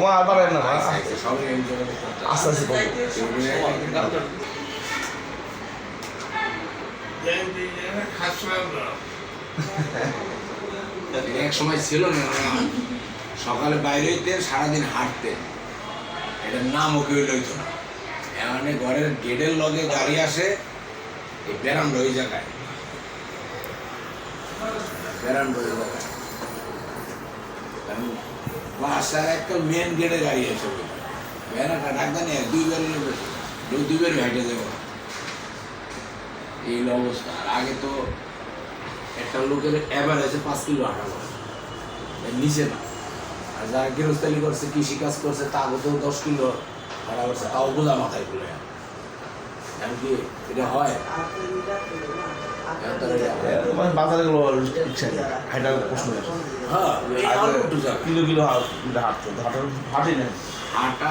ওমা আর পারেন না আস্তে আস্তে বলব এক সময় ছিল না সকালে বাইরে হইতেন সারাদিন হাঁটতেন এটার নাম ওকে লইতো না। এখানে ঘরের গেটের লগে গাড়ি আসে, এই বেরান্ড ওই জায়গায়। বেরান্ড ওই জায়গায়। কারণ একটা মেন গেটে গাড়ি আছে নেই দুইবার হেঁটে যাব এই অবস্থা। আগে তো একটা লোকের অ্যাভারেজে পাঁচ কিলো হাঁটা করে নিচে না। আর যারা গৃহস্থালি করছে কৃষি কাজ করছে তাকে তো দশ কিলো হাঁটা করছে তাও বোঝা মাথায় খুলে। এমনকি এটা হয়? মানে বাজারে গেলো ইচ্ছা নেই। হাইটার প্রশ্ন হ্যাঁ। কিলো কিলো হাঁটতো হাঁটি না হাঁটা